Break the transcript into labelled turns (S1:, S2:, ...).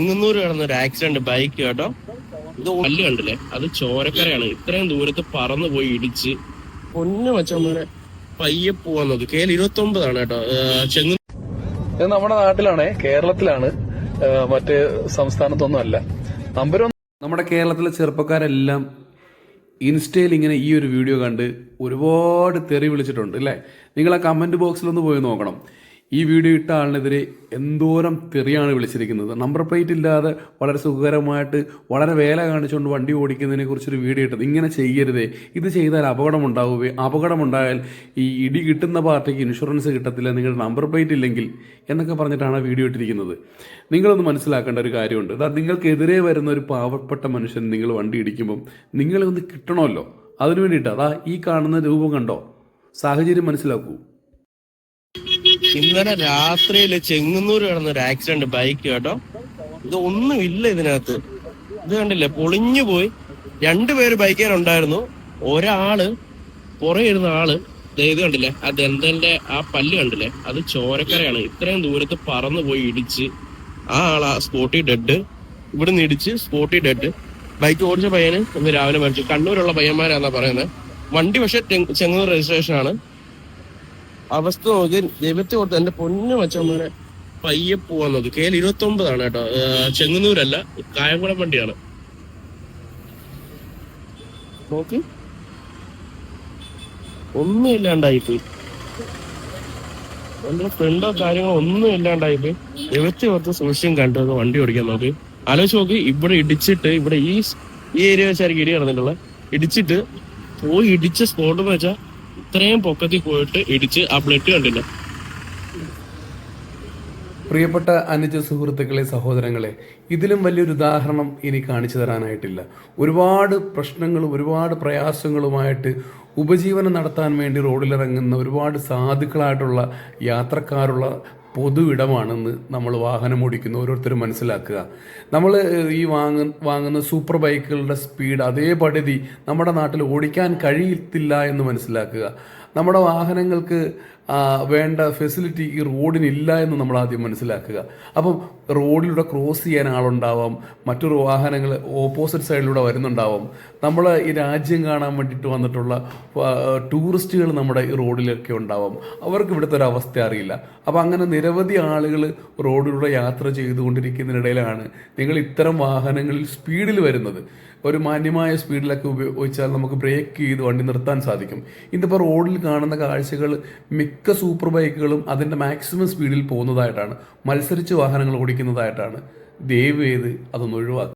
S1: ചെങ്ങന്നൂര് കിടന്ന ഒരു accident bike കേട്ടോ. ഇത് കല്ല് കണ്ടില്ലേ? അത് ചോരക്കരയാണ്. ഇത്രയും ദൂരത്ത് പറന്നു പോയി ഇടിച്ച് പൊന്നു മച്ചമ്മനെ പയ്യെ പോവാന്നത്. കെ എൽ ഇരുപത്തി ഒമ്പതാണ് കേട്ടോ ചെങ്ങ
S2: ഇത് നമ്മുടെ നാട്ടിലാണ്. കേരളത്തിലാണ്. മറ്റ് സംസ്ഥാനത്തൊന്നും അല്ല നമ്പർ
S3: നമ്മുടെ കേരളത്തിലെ ചെറുപ്പക്കാരെല്ലാം ഇൻസ്റ്റയിൽ ഇങ്ങനെ ഈ ഒരു വീഡിയോ കണ്ട് ഒരുപാട് തെറി വിളിച്ചിട്ടുണ്ട് അല്ലേ? നിങ്ങൾ ആ കമന്റ് ബോക്സിലൊന്ന് പോയി നോക്കണം. ഈ വീഡിയോ ഇട്ട ആളിനെതിരെ എന്തോരം തെറിയാണ് വിളിച്ചിരിക്കുന്നത്. നമ്പർ പ്ലേറ്റ് ഇല്ലാതെ വളരെ സുഖകരമായിട്ട് വളരെ വേല കാണിച്ചുകൊണ്ട് വണ്ടി ഓടിക്കുന്നതിനെ കുറിച്ചൊരു വീഡിയോ ഇട്ടത്. ഇങ്ങനെ ചെയ്യരുതേ. ഇത് ചെയ്താൽ അപകടമുണ്ടാവുകയും അപകടമുണ്ടായാൽ ഈ ഇടി കിട്ടുന്ന പാർട്ടിക്ക് ഇൻഷുറൻസ് കിട്ടത്തില്ല നിങ്ങളുടെ നമ്പർ പ്ലേറ്റ് ഇല്ലെങ്കിൽ എന്നൊക്കെ പറഞ്ഞിട്ടാണ് വീഡിയോ ഇട്ടിരിക്കുന്നത്. നിങ്ങളൊന്ന് മനസ്സിലാക്കേണ്ട ഒരു കാര്യമുണ്ട്. അതാ നിങ്ങൾക്കെതിരെ വരുന്ന ഒരു പാവപ്പെട്ട മനുഷ്യൻ നിങ്ങൾ വണ്ടി ഇടിക്കുമ്പം നിങ്ങളെ ഒന്ന് കിട്ടണമല്ലോ. അതിനു വേണ്ടിയിട്ട് അതാ ഈ കാണുന്ന രൂപം കണ്ടോ? സാഹചര്യം മനസ്സിലാക്കൂ.
S1: ഇന്നലെ രാത്രിയിൽ ചെങ്ങന്നൂര് കിടന്ന ഒരു ആക്സിഡന്റ് ബൈക്ക് കേട്ടോ. ഇത് ഒന്നും ഇല്ല ഇതിനകത്ത്. ഇത് കണ്ടില്ലേ പൊളിഞ്ഞു പോയി. രണ്ടുപേര് ബൈക്കേറുണ്ടായിരുന്നു ഒരാൾ പുറകെ ഇരുന്ന ആൾ ഇത് കണ്ടില്ലേ ആ ദന്തന്റെ ആ പല്ല് കണ്ടില്ലേ അത് ചോരക്കരയാണ്. ഇത്രയും ദൂരത്ത് പറന്നു പോയി ഇടിച്ച്. ആ ആളാ സ്പോട്ടി ഡെഡ്. ഇവിടുന്ന് ഇടിച്ച് സ്പോട്ടി ഡെഡ്. ബൈക്ക് ഓടിച്ച പയ്യന് ഇന്ന് രാവിലെ മരിച്ചു. കണ്ണൂരുള്ള പയ്യന്മാരാന്നാ പറയുന്നത് വണ്ടി പക്ഷെ ചെങ്ങന്നൂർ രജിസ്ട്രേഷൻ ആണ്. അവസ്ഥ നോക്കി. ദൈവത്തെ ഓർത്ത് എന്റെ പൊന്നു മച്ചന്മാരെ പയ്യെ പോവാന്നത് കെ എൽ ഇരുപത്തി ഒമ്പതാണ് കേട്ടോ ചെങ്ങന്നൂരല്ല കായംകുളം വണ്ടിയാണ്. നോക്ക്. ഒന്നും ഇല്ലാണ്ടായിപ്പോയി എന്റെ ഫ്രണ്ടോ കാര്യങ്ങളോ ഒന്നും ഇല്ലാണ്ടായിപ്പോയി ദൈവത്തെ ഓർത്ത് സൂക്ഷ്യം കണ്ടത് വണ്ടി ഓടിക്കാൻ നോക്കി. ആലോചിച്ച് നോക്കി. ഇവിടെ ഇടിച്ചിട്ട് ഇവിടെ ഈ ഈ ഏരിയ വെച്ചായിരിക്കും ഇടി നടന്നിട്ടുള്ളത്. ഇടിച്ചിട്ട് പോയി ഇടിച്ച സ്പോട്ട് എന്ന് വെച്ചാൽ ഇത്രയും പൊക്കത്തിൽ പോയിട്ട് ഇടിച്ച് ആ ബ്ലഡ് കണ്ടില്ല?
S3: പ്രിയപ്പെട്ട അനുജ സുഹൃത്തുക്കളെ സഹോദരങ്ങളെ ഇതിലും വലിയൊരു ഉദാഹരണം ഇനി കാണിച്ചു തരാനായിട്ടില്ല. ഒരുപാട് പ്രശ്നങ്ങളും ഒരുപാട് പ്രയാസങ്ങളുമായിട്ട് ഉപജീവനം നടത്താൻ വേണ്ടി റോഡിലിറങ്ങുന്ന ഒരുപാട് സാധുക്കളായിട്ടുള്ള യാത്രക്കാരുള്ള പൊതു ഇടമാണെന്ന് നമ്മൾ വാഹനം ഓടിക്കുന്ന ഓരോരുത്തരും മനസ്സിലാക്കുക. നമ്മൾ ഈ വാങ്ങ വാങ്ങുന്ന സൂപ്പർ ബൈക്കുകളുടെ സ്പീഡ് അതേ പടുതി നമ്മുടെ നാട്ടിൽ ഓടിക്കാൻ കഴിയത്തില്ല എന്ന് മനസ്സിലാക്കുക. നമ്മുടെ വാഹനങ്ങൾക്ക് വേണ്ട ഫെസിലിറ്റി ഈ റോഡിനില്ല എന്ന് നമ്മൾ ആദ്യം മനസ്സിലാക്കുക. അപ്പം റോഡിലൂടെ ക്രോസ് ചെയ്യാൻ ആളുണ്ടാവാം മറ്റൊരു വാഹനങ്ങൾ ഓപ്പോസിറ്റ് സൈഡിലൂടെ വരുന്നുണ്ടാവാം. നമ്മൾ ഈ രാജ്യം കാണാൻ വേണ്ടിയിട്ട് വന്നിട്ടുള്ള ടൂറിസ്റ്റുകൾ നമ്മുടെ ഈ റോഡിലൊക്കെ ഉണ്ടാവാം. അവർക്ക് ഇവിടുത്തെ ഒരു അവസ്ഥ അറിയില്ല. അപ്പം അങ്ങനെ നിരവധി ആളുകൾ റോഡിലൂടെ യാത്ര ചെയ്തുകൊണ്ടിരിക്കുന്നതിനിടയിലാണ് നിങ്ങൾ ഇത്തരം വാഹനങ്ങളിൽ സ്പീഡിൽ വരുന്നത്. ഒരു മാന്യമായ സ്പീഡിലൊക്കെ ഉപയോഗിച്ചാൽ നമുക്ക് ബ്രേക്ക് ചെയ്ത് വണ്ടി നിർത്താൻ സാധിക്കും. ഇന്നിപ്പോൾ റോഡിൽ കാണുന്ന കാഴ്ചകൾ മിക്ക സൂപ്പർ ബൈക്കുകളും അതിന്റെ മാക്സിമം സ്പീഡിൽ പോകുന്നതായിട്ടാണ് മത്സരിച്ച് വാഹനങ്ങൾ ഓടിക്കുന്നതായിട്ടാണ് ദയവ് ചെയ്ത് അതൊന്ന് ഒഴിവാക്കുക.